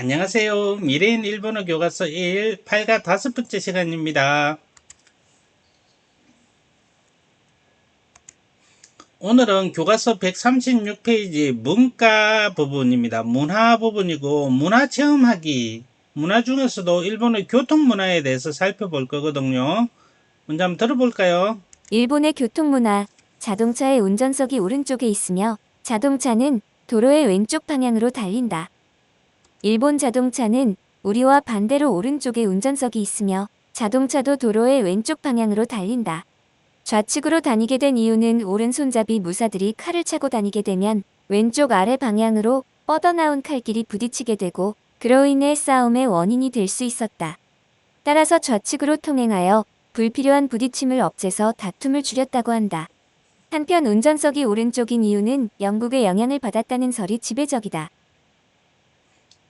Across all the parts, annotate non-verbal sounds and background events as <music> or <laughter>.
안녕하세요. 미래인 일본어 교과서 1 8과 다섯 번째 시간입니다. 오늘은 교과서 136페이지 문과 부분입니다. 문화 부분이고 문화 체험하기 문화 중에서도 일본의 교통 문화에 대해서 살펴볼 거거든요. 먼저 한번 들어볼까요? 일본의 교통문화, 자동차의 운전석이 오른쪽에 있으며 자동차는 도로의 왼쪽 방향으로 달린다. 일본 자동차는 우리와 반대로 오른쪽에 운전석이 있으며 자동차도 도로의 왼쪽 방향으로 달린다. 좌측으로 다니게 된 이유는 오른손잡이 무사들이 칼을 차고 다니게 되면 왼쪽 아래 방향으로 뻗어나온 칼길이 부딪히게 되고 그로 인해 싸움의 원인이 될 수 있었다. 따라서 좌측으로 통행하여 불필요한 부딪힘을 없애서 다툼을 줄였다고 한다. 한편 운전석이 오른쪽인 이유는 영국의 영향을 받았다는 설이 지배적이다.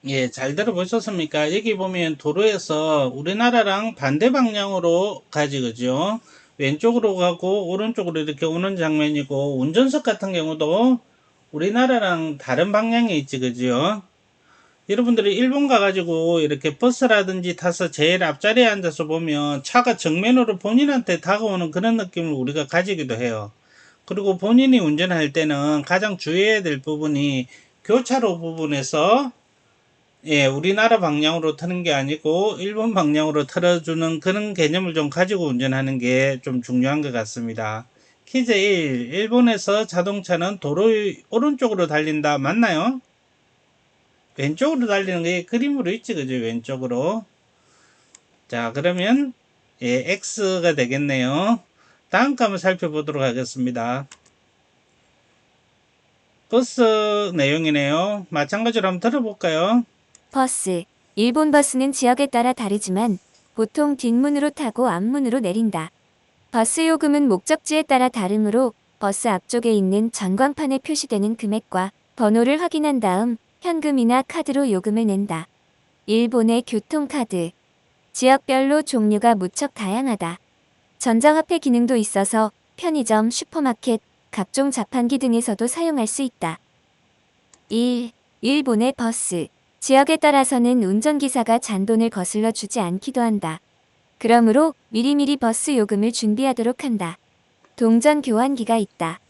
예, 잘 들어보셨습니까? 여기 보면 도로에서 우리나라랑 반대 방향으로 가지, 그죠? 왼쪽으로 가고 오른쪽으로 이렇게 오는 장면이고, 운전석 같은 경우도 우리나라랑 다른 방향에 있지, 그죠? 여러분들이 일본 가가지고 이렇게 버스라든지 타서 제일 앞자리에 앉아서 보면 차가 정면으로 본인한테 다가오는 그런 느낌을 우리가 가지기도 해요. 그리고 본인이 운전할 때는 가장 주의해야 될 부분이 교차로 부분에서 예, 우리나라 방향으로 트는 게 아니고 일본 방향으로 틀어주는 그런 개념을 좀 가지고 운전하는 게 좀 중요한 것 같습니다. 퀴즈 1. 일본에서 자동차는 도로의 오른쪽으로 달린다. 맞나요? 왼쪽으로 달리는 게 그림으로 있지, 그죠? 왼쪽으로. 자, 그러면 예, X가 되겠네요. 다음 거 한번 살펴보도록 하겠습니다. 버스 내용이네요. 마찬가지로 한번 들어볼까요? 버스. 일본 버스는 지역에 따라 다르지만 보통 뒷문으로 타고 앞문으로 내린다. 버스 요금은 목적지에 따라 다르므로 버스 앞쪽에 있는 전광판에 표시되는 금액과 번호를 확인한 다음 현금이나 카드로 요금을 낸다. 일본의 교통카드. 지역별로 종류가 무척 다양하다. 전자화폐 기능도 있어서 편의점, 슈퍼마켓, 각종 자판기 등에서도 사용할 수 있다. 1. 일본의 버스. 지역에 따라서는 운전기사가 잔돈을 거슬러 주지 않기도 한다. 그러므로 미리미리 버스 요금을 준비하도록 한다. 동전 교환기가 있다.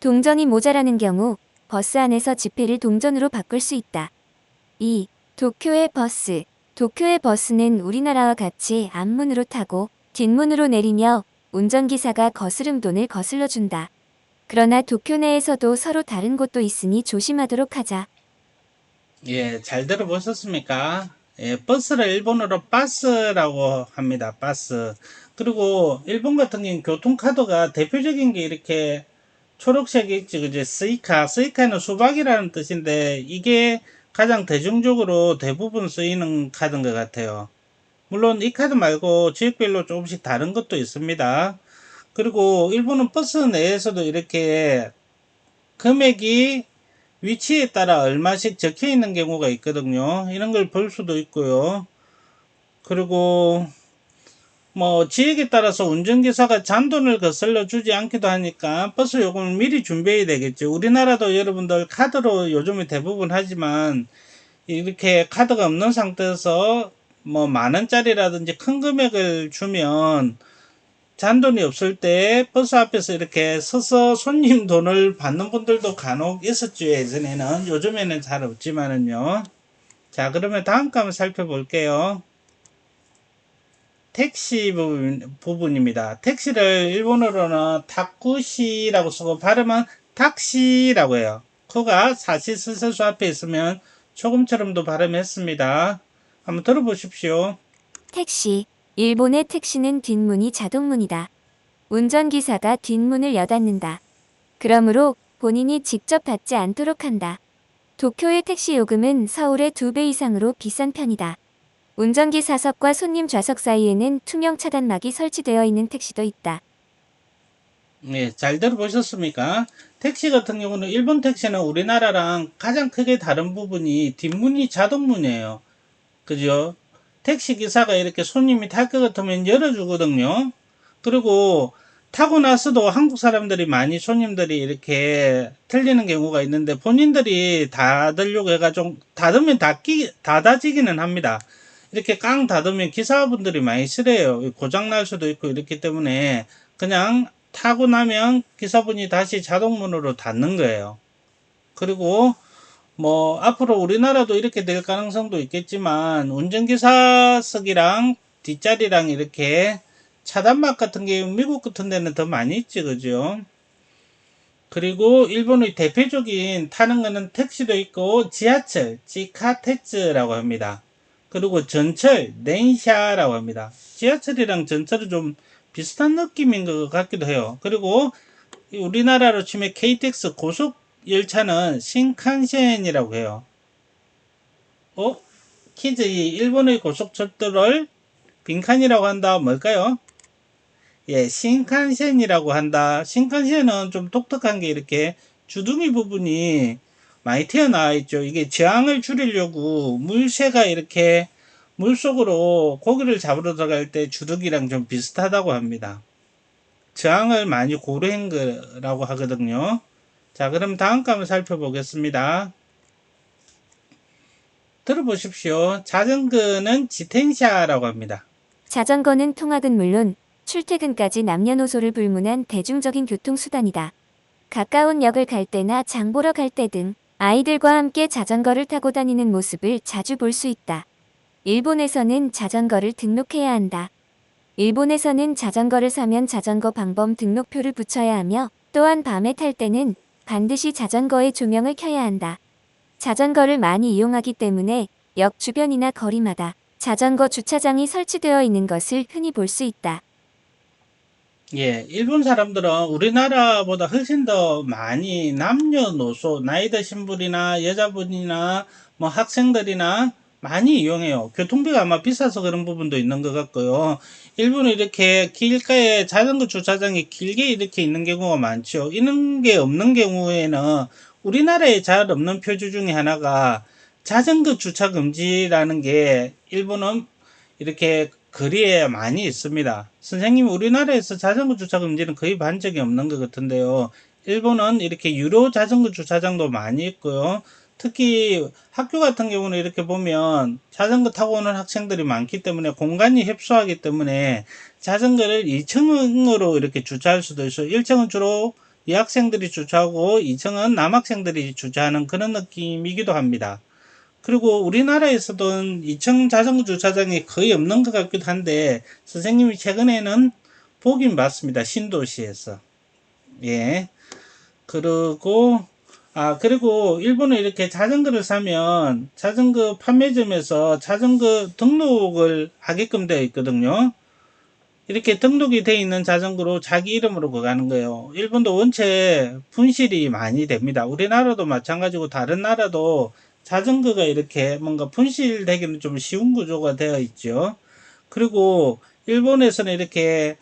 동전이 모자라는 경우 버스 안에서 지폐를 동전으로 바꿀 수 있다. 2. 도쿄의 버스. 도쿄의 버스는 우리나라와 같이 앞문으로 타고 뒷문으로 내리며 운전기사가 거스름돈을 거슬러 준다. 그러나 도쿄 내에서도 서로 다른 곳도 있으니 조심하도록 하자. 예, 잘 들어보셨습니까? 예, 버스를 일본어로 바스라고 합니다. 바스. 그리고 일본 같은 경우는 교통카드가 대표적인 게 이렇게 초록색이 있지, 그지? 스이카. 스이카는 수박이라는 뜻인데 이게 가장 대중적으로 대부분 쓰이는 카드인 것 같아요. 물론 이 카드 말고 지역별로 조금씩 다른 것도 있습니다. 그리고 일본은 버스 내에서도 이렇게 금액이 위치에 따라 얼마씩 적혀 있는 경우가 있거든요. 이런 걸 볼 수도 있고요. 그리고 뭐 지역에 따라서 운전기사가 잔돈을 거슬러 주지 않기도 하니까 버스 요금을 미리 준비해야 되겠죠. 우리나라도 여러분들 카드로 요즘에 대부분 하지만 이렇게 카드가 없는 상태에서 뭐 만 원짜리라든지 큰 금액을 주면 잔돈이 없을 때 버스 앞에서 이렇게 서서 손님 돈을 받는 분들도 간혹 있었죠 예전에는. 요즘에는 잘 없지만은요. 자 그러면 다음 거 한번 살펴볼게요. 택시 부분, 부분입니다. 택시를 일본어로는 타쿠시라고 쓰고 발음은 탁시라고 해요. 그가 사시스세수 앞에 있으면 조금처럼도 발음했습니다. 한번 들어보십시오. 택시. 일본의 택시는 뒷문이 자동문이다. 운전기사가 뒷문을 여닫는다. 그러므로 본인이 직접 닫지 않도록 한다. 도쿄의 택시 요금은 서울의 두배 이상으로 비싼 편이다. 운전기 사석과 손님 좌석 사이에는 투명 차단막이 설치되어 있는 택시도 있다. 네, 잘 들어보셨습니까? 택시 같은 경우는 일본 택시는 우리나라랑 가장 크게 다른 부분이 뒷문이 자동문이에요. 그죠? 택시 기사가 이렇게 손님이 탈 것 같으면 열어주거든요. 그리고 타고 나서도 한국 사람들이 많이 손님들이 이렇게 틀리는 경우가 있는데 본인들이 닫으려고 해가지고 닫으면 닫기, 닫아지기는 합니다. 이렇게 깡 닫으면 기사분들이 많이 싫어해요. 고장 날 수도 있고 이렇기 때문에 그냥 타고 나면 기사분이 다시 자동문으로 닫는 거예요. 그리고 뭐 앞으로 우리나라도 이렇게 될 가능성도 있겠지만 운전기사석이랑 뒷자리랑 이렇게 차단막 같은 게 미국 같은 데는 더 많이 있지 그죠? 그리고 일본의 대표적인 타는 거는 택시도 있고 지하철, 지카테츠라고 합니다. 그리고 전철, 렌샤라고 합니다. 지하철이랑 전철은 좀 비슷한 느낌인 것 같기도 해요. 그리고 우리나라로 치면 KTX 고속 열차는 신칸센이라고 해요. 어? 키즈 이 일본의 고속철도를 빈칸이라고 한다. 뭘까요? 예, 신칸센이라고 한다. 신칸센은 좀 독특한 게 이렇게 주둥이 부분이 많이 튀어나와 있죠. 이게 저항을 줄이려고 물새가 이렇게 물속으로 고기를 잡으러 들어갈 때 주둥이랑 좀 비슷하다고 합니다. 저항을 많이 고려한 거라고 하거든요. 자, 그럼 다음 거 한번 살펴보겠습니다. 들어보십시오. 자전거는 지텐샤라고 합니다. 자전거는 통학은 물론 출퇴근까지 남녀노소를 불문한 대중적인 교통수단이다. 가까운 역을 갈 때나 장 보러 갈 때 등 아이들과 함께 자전거를 타고 다니는 모습을 자주 볼 수 있다. 일본에서는 자전거를 등록해야 한다. 일본에서는 자전거를 사면 자전거 방범 등록표를 붙여야 하며 또한 밤에 탈 때는 반드시 자전거의 조명을 켜야 한다. 자전거를 많이 이용하기 때문에 역 주변이나 거리마다 자전거 주차장이 설치되어 있는 것을 흔히 볼 수 있다. 예, 일본 사람들은 우리나라보다 훨씬 더 많이 남녀노소, 나이 드신 분이나 여자분이나 뭐 학생들이나 많이 이용해요. 교통비가 아마 비싸서 그런 부분도 있는 것 같고요. 일본은 이렇게 길가에 자전거 주차장이 길게 이렇게 있는 경우가 많죠. 이런 게 없는 경우에는 우리나라에 잘 없는 표주 중에 하나가 자전거 주차 금지라는 게 일본은 이렇게 거리에 많이 있습니다. 선생님, 우리나라에서 자전거 주차 금지는 거의 반 적이 없는 것 같은데요. 일본은 이렇게 유료 자전거 주차장도 많이 있고요. 특히 학교 같은 경우는 이렇게 보면 자전거 타고 오는 학생들이 많기 때문에 공간이 협소하기 때문에 자전거를 2층으로 이렇게 주차할 수도 있어요. 1층은 주로 여학생들이 주차하고 2층은 남학생들이 주차하는 그런 느낌이기도 합니다. 그리고 우리나라에서도 2층 자전거 주차장이 거의 없는 것 같기도 한데 선생님이 최근에는 보긴 봤습니다. 신도시에서. 예. 그리고 아 그리고 일본은 이렇게 자전거를 사면 자전거 판매점에서 자전거 등록을 하게끔 되어 있거든요. 이렇게 등록이 되어 있는 자전거로 자기 이름으로 가는 거예요. 일본도 원체 분실이 많이 됩니다. 우리나라도 마찬가지고 다른 나라도 자전거가 이렇게 뭔가 분실되기는 좀 쉬운 구조가 되어 있죠. 그리고 일본에서는 이렇게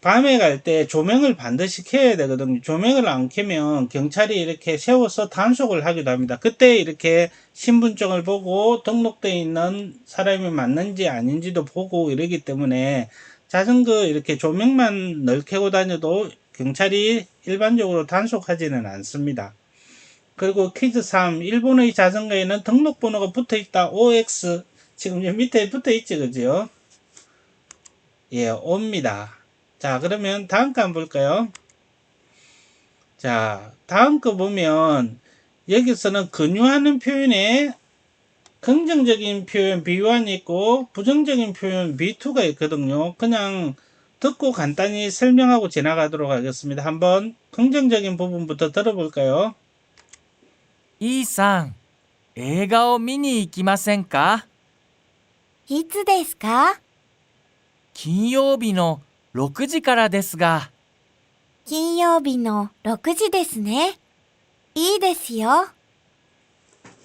밤에 갈 때 조명을 반드시 켜야 되거든요. 조명을 안 켜면 경찰이 이렇게 세워서 단속을 하기도 합니다. 그때 이렇게 신분증을 보고 등록되어 있는 사람이 맞는지 아닌지도 보고 이러기 때문에 자전거 이렇게 조명만 널 켜고 다녀도 경찰이 일반적으로 단속하지는 않습니다. 그리고 퀴즈 3. 일본의 자전거에는 등록번호가 붙어 있다. OX. 지금 밑에 붙어 있지, 그죠? 예, 옵니다. 자, 그러면 다음 거 한번 볼까요? 자, 다음 거 보면 여기서는 근유하는 표현에 긍정적인 표현 B1이 있고 부정적인 표현 B2가 있거든요. 그냥 듣고 간단히 설명하고 지나가도록 하겠습니다. 한번 긍정적인 부분부터 들어볼까요? イーさん、映画を見に行きませんかいつですか金曜日の 6時からですが、金曜日の6時ですね。いいですよ。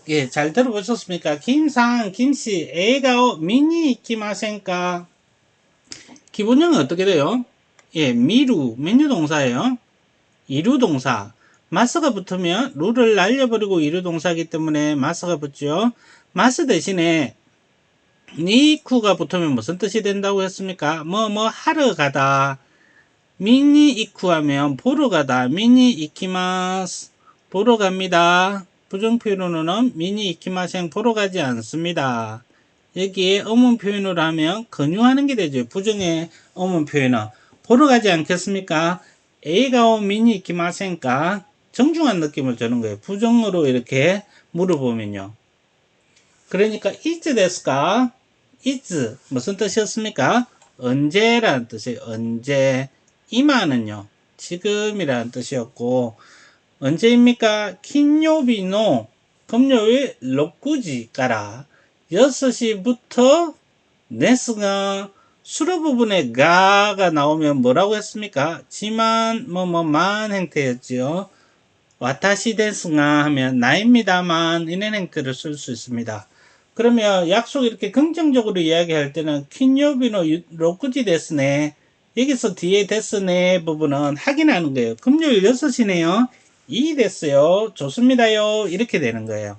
예, 잘 들어보셨습니까? 김상, 김씨, 애가오, 미니 이키마센까? 기본형은 어떻게 돼요? 예, 미루, 메뉴 동사예요. 이루 동사. 마스가 붙으면 루를 날려버리고 이루 동사이기 때문에 마스가 붙죠. 마스 대신에 니쿠가 붙으면 무슨 뜻이 된다고 했습니까? 뭐, 뭐, 하러 가다. 미니 이쿠 하면 보러 가다. 미니 이키마스. 보러 갑니다. 부정 표현으로는 미니 이키마생 보러 가지 않습니다. 여기에 어문 표현으로 하면 근유하는 게 되죠. 부정의 어문 표현은 보러 가지 않겠습니까? A가 미니 이키마생까 정중한 느낌을 주는 거예요. 부정으로 이렇게 물어보면요. 그러니까 is 데스까? Is 무슨 뜻이었습니까? 언제라는 뜻이에요. 언제 이마는요. 지금이라는 뜻이었고 언제입니까? 킨요비노 금요일 록구지 까라 6시부터 네스가 수로 부분에 가가 나오면 뭐라고 했습니까? 지만 뭐뭐만 행태였지요. 와타시 데스가 하면 나입니다만 이런 행태를 쓸 수 있습니다. 그러면 약속 이렇게 긍정적으로 이야기할 때는 킨요비노 로쿠지 데스네 여기서 뒤에 데스네 부분은 확인하는 거예요. 금요일 6시네요. 이 됐어요. 좋습니다요. 이렇게 되는 거예요.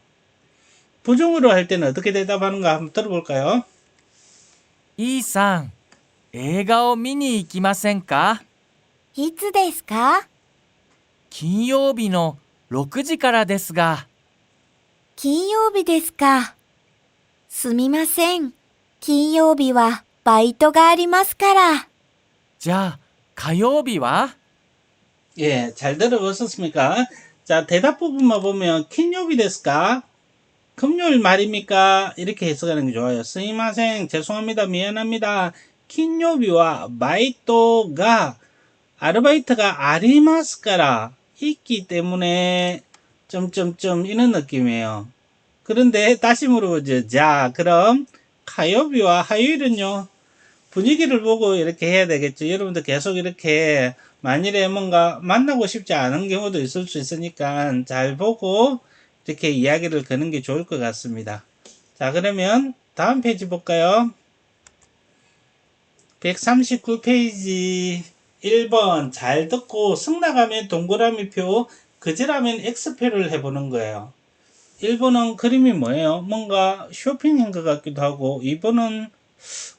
부정으로 할 때는 어떻게 대답하는가 한번 들어볼까요? イーさん、映画を見に行きませんかいつですか金曜日の6時からですが、金曜日ですか。 すみません。金曜日はバイトがありますから。じゃあ火曜日は 예, 잘 들어보셨습니까? 자, 대답 부분만 보면 킨요비 데스까? 금요일 말입니까? 이렇게 해석하는 게 좋아요. 스이마생, 죄송합니다. 미안합니다. 킨요비와 바이토가 아르바이트가 아리마스카라 있기 때문에 점점점 이런 느낌이에요. 그런데 다시 물어보죠. 자, 그럼 가요비와 화요일은요? 분위기를 보고 이렇게 해야 되겠죠. 여러분들 계속 이렇게 만일에 뭔가 만나고 싶지 않은 경우도 있을 수 있으니까 잘 보고 이렇게 이야기를 거는 게 좋을 것 같습니다. 자, 그러면 다음 페이지 볼까요? 139페이지 1번 잘 듣고 승낙하면 동그라미 표, 그지라면 X표를 해보는 거예요. 1번은 그림이 뭐예요? 뭔가 쇼핑인 것 같기도 하고 2번은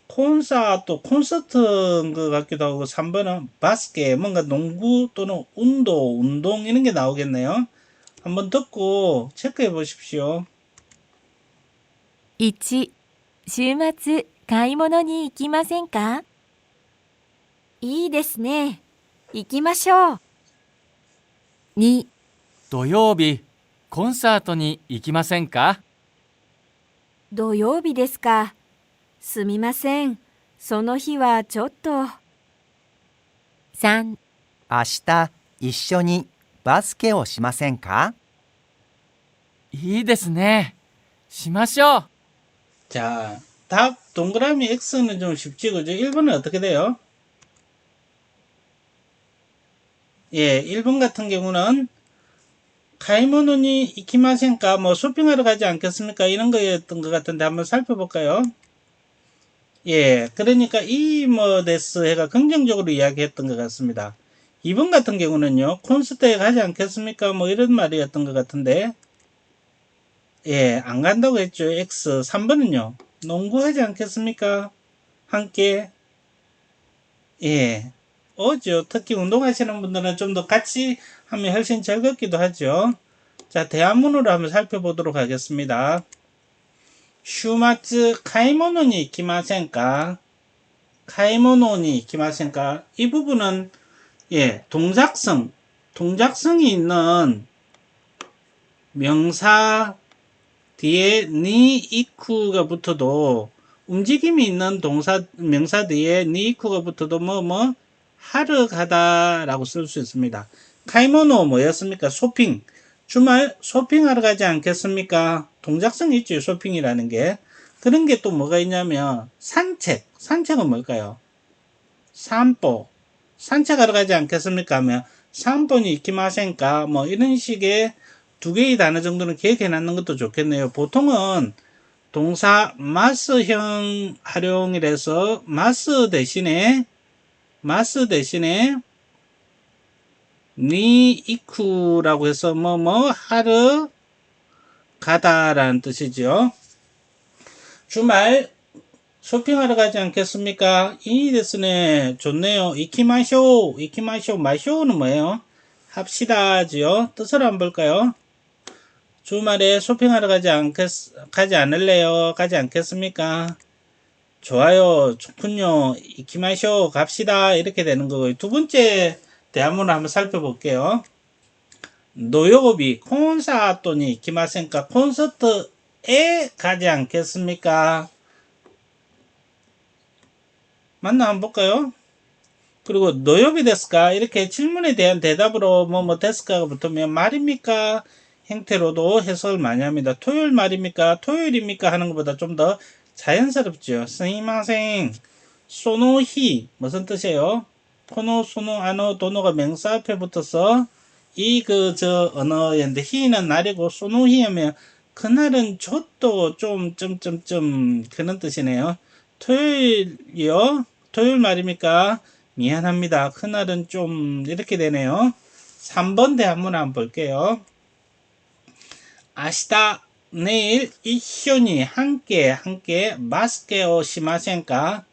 콘서트, 콘서트인 것 같기도 하고 3번은 바스켓, 뭔가 농구 또는 운동, 운동 이런 게 나오겠네요. 한번 듣고 체크해 보십시오. 1、週末買い物に行きませんかいいですね。行きましょう。 2、土曜日、 コンサートに行きませんか土曜日ですか。すみません。その日はちょっと。 3、明日一緒にバスケをしませんかいいですね。しましょう。 자, 답 동그라미 X는 좀 쉽지 그죠? 1번은 어떻게 돼요? 예, 1번 같은 경우는 카이모노니 이키마센까 뭐 쇼핑하러 가지 않겠습니까? 이런 거였던 것 같은데 한번 살펴볼까요? 예, 그러니까 이뭐 데스 해가 긍정적으로 이야기했던 것 같습니다. 2번 같은 경우는요, 콘서트에 가지 않겠습니까? 뭐 이런 말이었던 것 같은데, 예, 안 간다고 했죠. X. 3번은요. 농구하지 않겠습니까? 함께. 예. 오죠. 특히 운동하시는 분들은 좀 더 같이 하면 훨씬 즐겁기도 하죠. 자, 대한문으로 한번 살펴보도록 하겠습니다. 슈마츠 카이모노니 이키마센까? 카이모노니 이키마센까? 이 부분은 예, 동작성, 동작성이 있는 명사 뒤에 니 이쿠가 붙어도 움직임이 있는 동사 명사 뒤에 니 이쿠가 붙어도 뭐뭐 하러 가다라고 쓸 수 있습니다. 카이모노 뭐였습니까? 쇼핑. 주말 쇼핑하러 가지 않겠습니까? 동작성 있죠, 쇼핑이라는 게. 그런 게 또 뭐가 있냐면 산책. 산책은 뭘까요? 산보. 산책하러 가지 않겠습니까? 하면 산보니 이키마센까? 뭐 이런 식의 두 개의 단어 정도는 기억해 놨는 것도 좋겠네요. 보통은 동사 마스형 활용이라서 마스 대신에 마스 대신에 니 이쿠라고 해서 뭐뭐 하러 가다라는 뜻이죠. 주말 쇼핑하러 가지 않겠습니까? 이 데스네 좋네요. 이키마쇼 이키마쇼 마쇼는 뭐예요? 합시다지요. 뜻을 한번 볼까요? 주말에 쇼핑하러 가지 않겠 가지 않을래요? 가지 않겠습니까? 좋아요. 좋군요. 이키마쇼 갑시다. 이렇게 되는 거고요. 두 번째 대화문을 한번 살펴볼게요. 노요비 콘사토니 이키마센까 콘서트에 가지 않겠습니까? 맞나 한번 볼까요? 그리고 노요비 데스까 이렇게 질문에 대한 대답으로 뭐뭐 데스까가 붙으면 말입니까? 형태로도 해석을 많이 합니다. 토요일 말입니까? 토요일입니까? 하는 것보다 좀 더 자연스럽죠. 스이마생 소노히 무슨 뜻이에요? 코노 소노 아노 도노가 명사 앞에 붙어서 이 그 저 언어인데 히는 날이고 소노히 하면 그날은 저도 좀 점점점 그런 뜻이네요. 토요일이요? 토요일 말입니까? 미안합니다. 그날은 좀 이렇게 되네요. 3번 대한문 한번 볼게요. 아시다 내일 이쇼니 함께 함께 마스케오 시마센까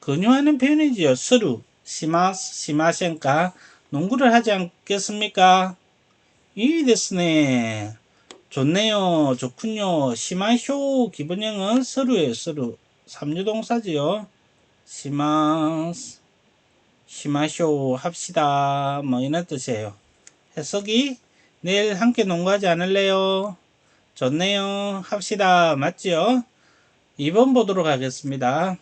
근유하는 표현이지요. 스루 시마스 시마센까 농구를 하지 않겠습니까? 이 데스네 좋네요. 좋군요. 시마쇼 기본형은 스루예요. 스루 삼류동사지요. 시마스 시마쇼 합시다. 뭐 이런 뜻이에요. 해석이 내일 함께 농구하지 않을래요? 좋네요. 합시다. 맞지요? 2번 보도록 하겠습니다.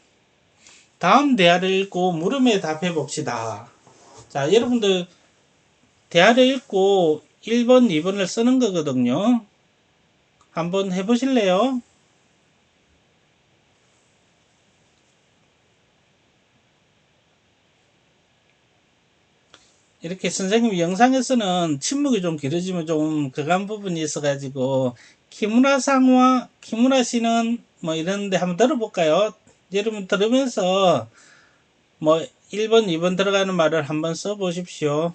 다음 대화를 읽고 물음에 답해 봅시다. 자, 여러분들 대화를 읽고 1번, 2번을 쓰는 거거든요. 한번 해 보실래요? 이렇게 선생님 영상에서는 침묵이 좀 길어지면 좀 그간 부분이 있어가지고 키무라상과 키무라 씨는 뭐 이런데 한번 들어볼까요? 여러분 들으면서 뭐 1번, 2번 들어가는 말을 한번 써보십시오.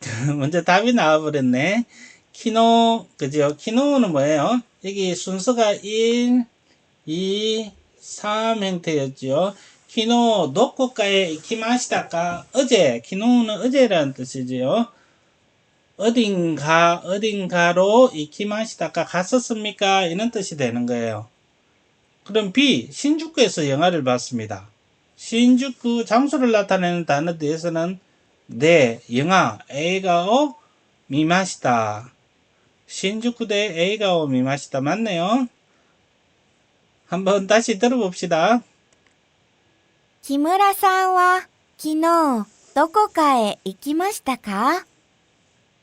<laughs> 먼저 답이 나와버렸네. 키노, 그죠? 키노는 뭐예요? 여기 순서가 1, 2, 3 형태였죠. 키노 노코카에 이키마시다까 어제 키노는 어제라는 뜻이지요. 어딘가 어딘가로 이키마시다까 갔었습니까? 이런 뜻이 되는 거예요. 그럼 B 신주쿠에서 영화를 봤습니다. 신주쿠 장소를 나타내는 단어 뒤에서는 네 영화 에이가오 미마시다. 신주쿠 대 에이가오 미마시다 맞네요. 한번 다시 들어봅시다. 木村さんは昨日どこかへ行きましたか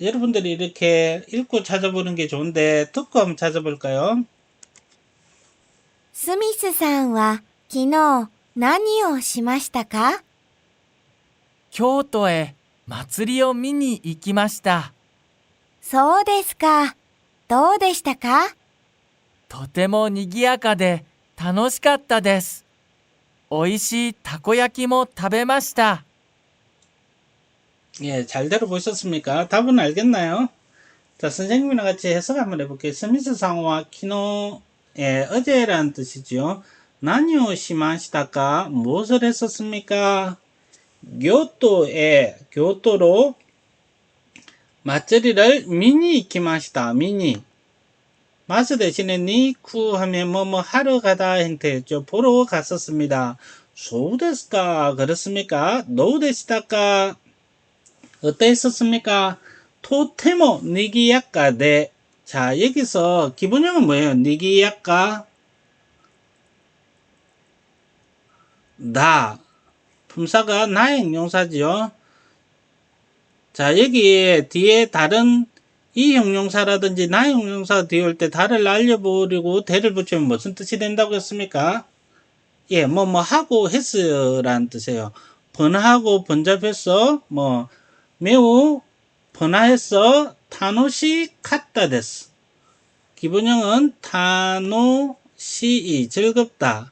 여러분들이 이렇게 읽고 찾아보는 게 좋은데 듣고 한번 찾아볼까요? スミスさんは昨日何をしましたか京都へ祭りを見に行きました。そうですか。どうでしたかとても賑やかで楽しかったです。美味しいたこ焼きも食べました。 예, 잘 들어보셨습니까? 답은 알겠나요? 자, 선생님이랑 같이 해석 한번 해볼게요. 스미스 상와 키노의 어제라는 뜻이지요. 나니오 시마시다가 무엇을 했었습니까? 교토에, 교토로 맛자리를 미니 이키마시다. 미니. 마스 대신에 니쿠 하면 뭐뭐 하러 가다 형태였죠. 보러 갔었습니다. 소우데스까? 그렇습니까? 노우데시다까? 어떠했었습니까? 토테모 니기야까데 자 여기서 기본형은 뭐예요? 니기야까 나 품사가 나의 형용사지요. 자 여기 뒤에 다른 이 형용사라든지 나 형용사 뒤에 올 때 다를 알려버리고 대를 붙이면 무슨 뜻이 된다고 했습니까? 예, 뭐, 뭐, 하고 했어라는 뜻이에요. 번하고 번잡해서, 뭐, 매우 번화했어. 타노시 카타 데스. 기본형은 타노시 즐겁다.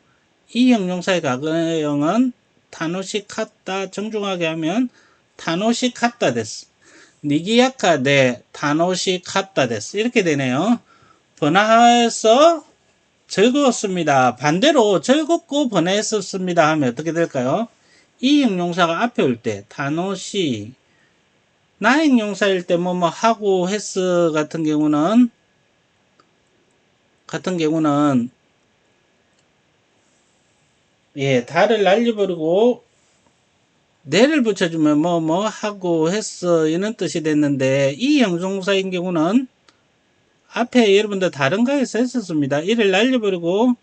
이 형용사의 과거형은 타노시 카타 정중하게 하면 타노시 카타 데스. 니기야카 데 타노시 카타 데스. 이렇게 되네요. 번화해서 즐거웠습니다. 반대로 즐겁고 번화했었습니다 하면 어떻게 될까요? 이 형용사가 앞에 올 때 타노시 나행 용사일 때 뭐 뭐 하고 했어 같은 경우는 같은 경우는 예 달을 날려버리고 내를 붙여주면 뭐 뭐 하고 했어 이런 뜻이 됐는데 이 형용사인 경우는 앞에 여러분들 다른 가에서 했었습니다. 이를 날려버리고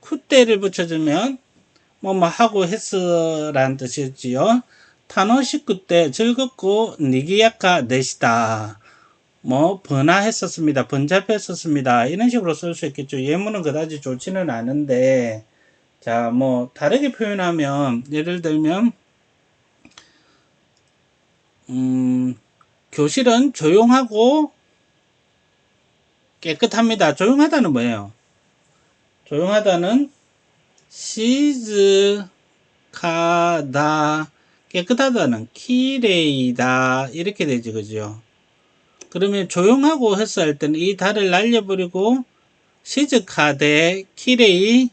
쿠대를 붙여주면 뭐 뭐 하고 했어라는 뜻이었지요. 타노시쿠 때 즐겁고 니기야카 내시다. 뭐 번화했었습니다. 번잡했었습니다. 이런 식으로 쓸 수 있겠죠. 예문은 그다지 좋지는 않은데 자 뭐 다르게 표현하면 예를 들면 음 교실은 조용하고 깨끗합니다. 조용하다는 뭐예요? 조용하다는 시즈카다 깨끗하다는 키레이다. 이렇게 되지 그죠? 그러면 조용하고 할 때는 이 달을 날려버리고 시즈카데 키레이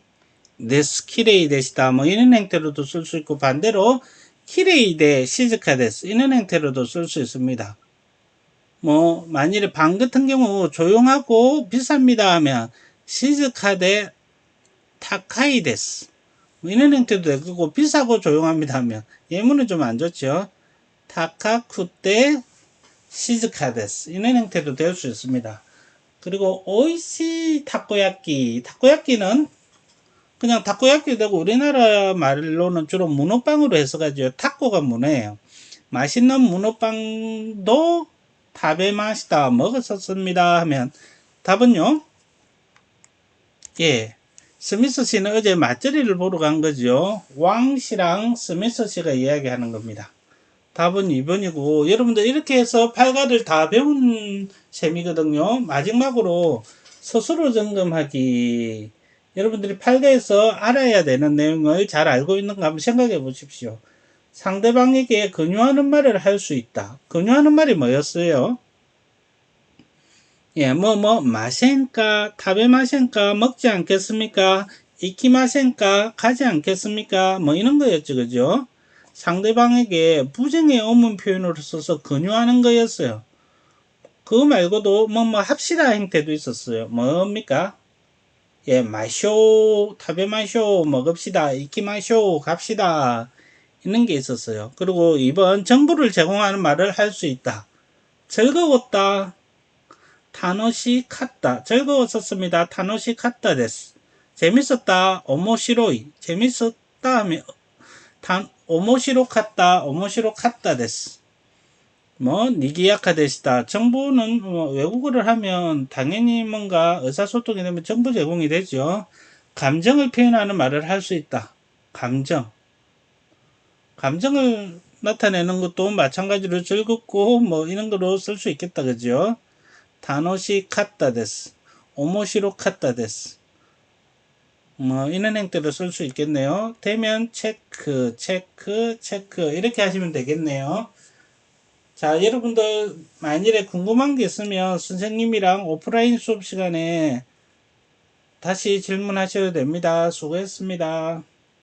데스 키레이 데시다. 뭐 이런 형태로도 쓸 수 있고 반대로 키레이 데 시즈카 데스 이런 형태로도 쓸 수 있습니다. 뭐 만일에 방 같은 경우 조용하고 비쌉니다 하면 시즈카데 타카이 데스 뭐 이런 형태도 되고 비싸고 조용합니다 하면 예문은 좀 안 좋죠. 타카쿠테 시즈카데스 이런 형태도 될 수 있습니다. 그리고 오이시 타코야끼 타코야끼는 그냥 타코야끼 되고 우리나라 말로는 주로 문어빵으로 해석하죠. 타코가 문어예요. 맛있는 문어빵도 답에 맛이다 먹었었습니다 하면 답은요. 예. 스미스 씨는 어제 맛절이를 보러 간 거죠. 왕 씨랑 스미스 씨가 이야기하는 겁니다. 답은 2번이고 여러분들 이렇게 해서 팔가를 다 배운 셈이거든요. 마지막으로 스스로 점검하기. 여러분들이 팔가에서 알아야 되는 내용을 잘 알고 있는가 한번 생각해 보십시오. 상대방에게 권유하는 말을 할 수 있다. 권유하는 말이 뭐였어요? 예, 뭐, 뭐, 마센까, 타베 마센까, 먹지 않겠습니까? 이키 마센까, 가지 않겠습니까? 뭐, 이런 거였죠, 그죠? 상대방에게 부정의 의문 표현으로 써서 권유하는 거였어요. 그거 말고도, 뭐, 뭐, 합시다 형태도 있었어요. 뭡니까? 예, 마쇼, 타베 마쇼, 먹읍시다, 이키 마쇼, 갑시다. 있는 게 있었어요. 그리고 이번 정보를 제공하는 말을 할 수 있다. 즐거웠다. 타노시 카타 즐거웠었습니다. 타노시 카타 데스 재밌었다. 오모시로이 재밌었다 하면 단 데스 뭐 니기야카 데시다. 정보는 뭐 외국어를 하면 당연히 뭔가 의사소통이 되면 정보 제공이 되죠. 감정을 표현하는 말을 할 수 있다. 감정 감정을 나타내는 것도 마찬가지로 즐겁고 뭐 이런 거로 쓸 수 있겠다 그죠? 타노시 카타 데스. 오모시로 카타 데스. 뭐 이런 형태로 쓸 수 있겠네요. 되면 체크, 체크, 체크 이렇게 하시면 되겠네요. 자, 여러분들 만일에 궁금한 게 있으면 선생님이랑 오프라인 수업 시간에 다시 질문하셔도 됩니다. 수고했습니다.